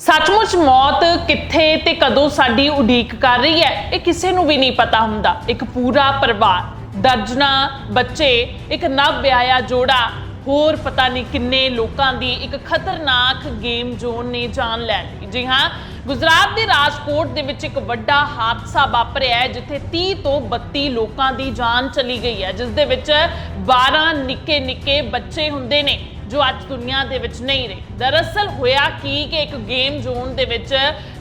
ਸੱਚਮੁੱਚ ਮੌਤ ਕਿੱਥੇ ਤੇ ਕਦੋਂ ਸਾਡੀ ਉਡੀਕ ਕਰ ਰਹੀ ਹੈ, ਇਹ ਕਿਸੇ ਨੂੰ ਵੀ ਨਹੀਂ ਪਤਾ ਹੁੰਦਾ। ਇੱਕ ਪੂਰਾ ਪਰਿਵਾਰ, ਦਰਜਨਾ ਬੱਚੇ, ਇੱਕ ਨਵ ਵਿਆਹਿਆ ਜੋੜਾ, ਹੋਰ ਪਤਾ ਨਹੀਂ ਕਿੰਨੇ ਲੋਕਾਂ ਦੀ ਇੱਕ ਖਤਰਨਾਕ ਗੇਮ ਜ਼ੋਨ ਨੇ ਜਾਨ ਲੈ ਲਈ। ਜੀ ਹਾਂ, ਗੁਜਰਾਤ ਦੇ ਰਾਜਕੋਟ ਦੇ ਵਿੱਚ ਇੱਕ ਵੱਡਾ ਹਾਦਸਾ ਵਾਪਰਿਆ ਹੈ, ਜਿੱਥੇ 30 ਤੋਂ 32 ਲੋਕਾਂ ਦੀ ਜਾਨ ਚਲੀ ਗਈ ਹੈ, ਜਿਸ ਦੇ ਵਿੱਚ 12 ਨਿੱਕੇ ਨਿੱਕੇ ਬੱਚੇ ਹੁੰਦੇ ਨੇ। ਜੋ ਅੱਜ ਦੁਨੀਆ ਦੇ ਵਿੱਚ ਨਹੀਂ ਰਹੇ। ਦਰਅਸਲ ਹੋਇਆ ਕੀ ਕਿ ਇੱਕ ਗੇਮ ਜ਼ੋਨ ਦੇ ਵਿੱਚ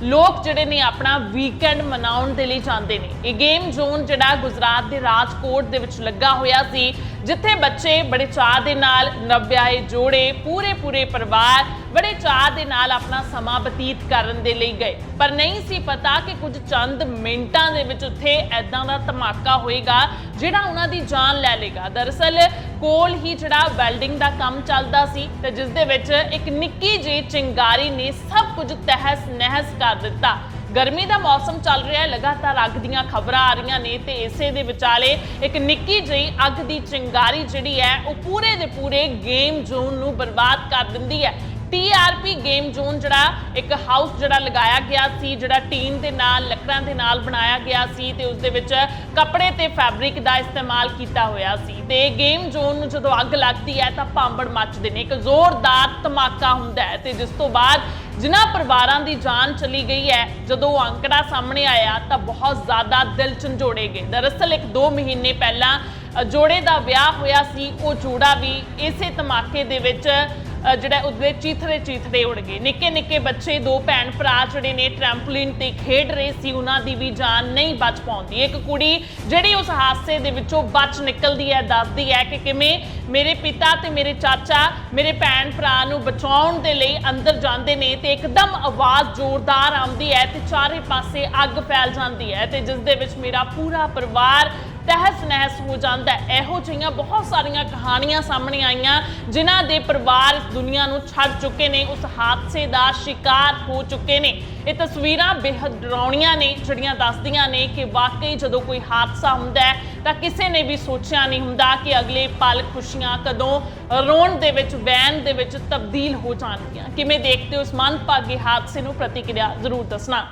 ਲੋਕ ਜਿਹੜੇ ਨੇ ਆਪਣਾ ਵੀਕਐਂਡ ਮਨਾਉਣ ਦੇ ਲਈ ਜਾਂਦੇ ਨੇ। ਇਹ ਗੇਮ ਜ਼ੋਨ ਜਿਹੜਾ ਗੁਜਰਾਤ ਦੇ ਰਾਜਕੋਟ ਦੇ ਵਿੱਚ ਲੱਗਾ ਹੋਇਆ ਸੀ, ਜਿੱਥੇ ਬੱਚੇ ਬੜੇ ਚਾਅ ਦੇ ਨਾਲ ਨਵਿਆਏ ਜੋੜੇ ਪੂਰੇ ਪੂਰੇ ਪਰਿਵਾਰ ਬੜੇ ਚਾਅ ਦੇ ਨਾਲ ਆਪਣਾ ਸਮਾਂ ਬਤੀਤ ਕਰਨ ਦੇ ਲਈ ਗਏ। ਪਰ ਨਹੀਂ ਸੀ ਪਤਾ ਕਿ ਕੁਝ ਚੰਦ ਮਿੰਟਾਂ ਦੇ ਵਿੱਚ ਉੱਥੇ ਐਦਾਂ ਦਾ ਧਮਾਕਾ ਹੋਏਗਾ, ਜਿਹੜਾ ਉਹਨਾਂ ਦੀ ਜਾਨ ਲੈ ਲੇਗਾ ਦਰਅਸਲ ਕੋਲ ਹੀ ਜਿਹੜਾ ਵੈਲਡਿੰਗ ਦਾ ਕੰਮ ਚੱਲਦਾ ਸੀ ਤੇ ਜਿਸ ਦੇ ਵਿੱਚ ਇੱਕ ਨਿੱਕੀ ਜਿਹੀ ਚਿੰਗਾਰੀ ਨੇ ਸਭ ਕੁਝ ਤਹਿਸ ਨਹਿਸ ਕਰ ਦਿੱਤਾ। ਗਰਮੀ ਦਾ ਮੌਸਮ ਚੱਲ ਰਿਹਾ ਹੈ ਲਗਾਤਾਰ ਅੱਗ ਦੀਆਂ ਖਬਰਾਂ ਆ ਰਹੀਆਂ ਨੇ ਤੇ ਇਸੇ ਦੇ ਵਿਚਾਲੇ ਇੱਕ ਨਿੱਕੀ ਜਿਹੀ ਅੱਗ ਦੀ ਚਿੰਗਾਰੀ ਜਿਹੜੀ ਹੈ, ਉਹ ਪੂਰੇ ਦੇ ਪੂਰੇ ਗੇਮ ਜ਼ੋਨ ਨੂੰ ਬਰਬਾਦ ਕਰ ਦਿੰਦੀ ਹੈ। TRP ਗੇਮ ਜ਼ੋਨ ਜਿਹੜਾ ਇੱਕ ਹਾਊਸ ਜਿਹੜਾ ਲਗਾਇਆ ਗਿਆ ਸੀ, ਜਿਹੜਾ ਟੀਨ ਦੇ ਨਾਲ, ਲੱਕੜਾਂ ਦੇ ਨਾਲ ਬਣਾਇਆ ਗਿਆ ਸੀ ਤੇ ਉਸ ਦੇ ਵਿੱਚ ਕੱਪੜੇ ਤੇ ਫੈਬਰਿਕ ਦਾ ਇਸਤੇਮਾਲ ਕੀਤਾ ਹੋਇਆ ਸੀ। ਤੇ ਗੇਮ ਜ਼ੋਨ ਨੂੰ ਜਦੋਂ ਅੱਗ ਲੱਗਦੀ ਹੈ ਤਾਂ ਭਾਂਬੜ ਮੱਚਦੇ ਨੇ। ਇੱਕ ਜ਼ੋਰਦਾਰ ਧਮਾਕਾ ਹੁੰਦਾ ਹੈ ਤੇ ਜਿਸ ਤੋਂ ਬਾਅਦ ਜਿਨ੍ਹਾਂ ਪਰਿਵਾਰਾਂ ਦੀ ਜਾਨ ਚਲੀ ਗਈ ਹੈ, ਜਦੋਂ ਉਹ ਅੰਕੜਾ ਸਾਹਮਣੇ ਆਇਆ ਤਾਂ ਬਹੁਤ ਜ਼ਿਆਦਾ ਦਿਲ ਝੰਜੋੜੇ ਗਏ। ਦਰਅਸਲ ਇੱਕ 2 ਮਹੀਨੇ ਪਹਿਲਾਂ ਜੋੜੇ ਦਾ ਵਿਆਹ ਹੋਇਆ ਸੀ, ਉਹ ਜੋੜਾ ਵੀ ਇਸੇ ਧਮਾਕੇ ਦੇ ਵਿੱਚ ਜਿਹੜਾ ਉਹਦੇ ਚੀਥੜੇ ਚੀਥੜੇ ਉੜ ਗਏ। ਨਿੱਕੇ ਨਿੱਕੇ ਬੱਚੇ, ਦੋ ਭੈਣ ਭਰਾ ਜਿਹੜੇ ਨੇ ਟ੍ਰੈਂਪਲਿਨ ਤੇ ਖੇਡ ਰਹੇ ਸੀ, ਉਹਨਾਂ ਦੀ ਵੀ ਜਾਨ ਨਹੀਂ ਬਚ ਪਾਉਂਦੀ। ਇੱਕ ਕੁੜੀ ਜਿਹੜੀ ਉਸ ਹਾਦਸੇ ਦੇ ਵਿੱਚੋਂ ਬਚ ਨਿਕਲਦੀ ਹੈ, ਦੱਸਦੀ ਹੈ ਕਿ ਕਿਵੇਂ ਮੇਰੇ ਪਿਤਾ ਤੇ ਮੇਰੇ ਚਾਚਾ ਮੇਰੇ ਭੈਣ ਭਰਾ ਨੂੰ ਬਚਾਉਣ ਦੇ ਲਈ ਅੰਦਰ ਜਾਂਦੇ ਨੇ ਤੇ ਇੱਕਦਮ ਆਵਾਜ਼ ਜ਼ੋਰਦਾਰ ਆਉਂਦੀ ਹੈ ਤੇ ਚਾਰੇ ਪਾਸੇ ਅੱਗ ਫੈਲ ਜਾਂਦੀ ਹੈ ਤੇ ਜਿਸ ਦੇ ਵਿੱਚ ਮੇਰਾ ਪੂਰਾ ਪਰਿਵਾਰ ਤਹਿਸ ਨਹਿਸ ਹੋ ਜਾਂਦਾ ਹੈ। ਇਹੋ ਜਿਹੀਆਂ ਬਹੁਤ ਸਾਰੀਆਂ ਕਹਾਣੀਆਂ ਸਾਹਮਣੇ ਆਈਆਂ, ਜਿਨ੍ਹਾਂ ਦੇ ਪਰਿਵਾਰ ਇਸ ਦੁਨੀਆ ਨੂੰ ਛੱਡ ਚੁੱਕੇ ਨੇ, ਉਸ ਹਾਦਸੇ ਦਾ ਸ਼ਿਕਾਰ ਹੋ ਚੁੱਕੇ ਨੇ। ਇਹ ਤਸਵੀਰਾਂ ਬੇहद ਡਰਾਉਣੀਆਂ ਨੇ, ਜਿਹੜੀਆਂ ਦੱਸਦੀਆਂ ਨੇ ਕਿ ਵਾਕਈ ਜਦੋਂ ਕੋਈ ਹਾਦਸਾ ਹੁੰਦਾ ਹੈ, ਤਾਂ ਕਿਸੇ ਨੇ ਵੀ ਸੋਚਿਆ ਨਹੀਂ ਹੁੰਦਾ ਕਿ ਅਗਲੇ ਪਲ ਖੁਸ਼ੀਆਂ ਕਦੋਂ ਰੋਣ ਦੇ ਵਿੱਚ ਵੈਨ ਦੇ ਵਿੱਚ ਤਬਦੀਲ ਹੋ ਜਾਣਗੀਆਂ। ਕਿਵੇਂ ਦੇਖਦੇ ਹੋ ਇਸ ਮੰਦਭਾਗੇ ਹਾਦਸੇ ਨੂੰ ਪ੍ਰਤੀਕਿਰਿਆ ਜ਼ਰੂਰ ਦੱਸਣਾ।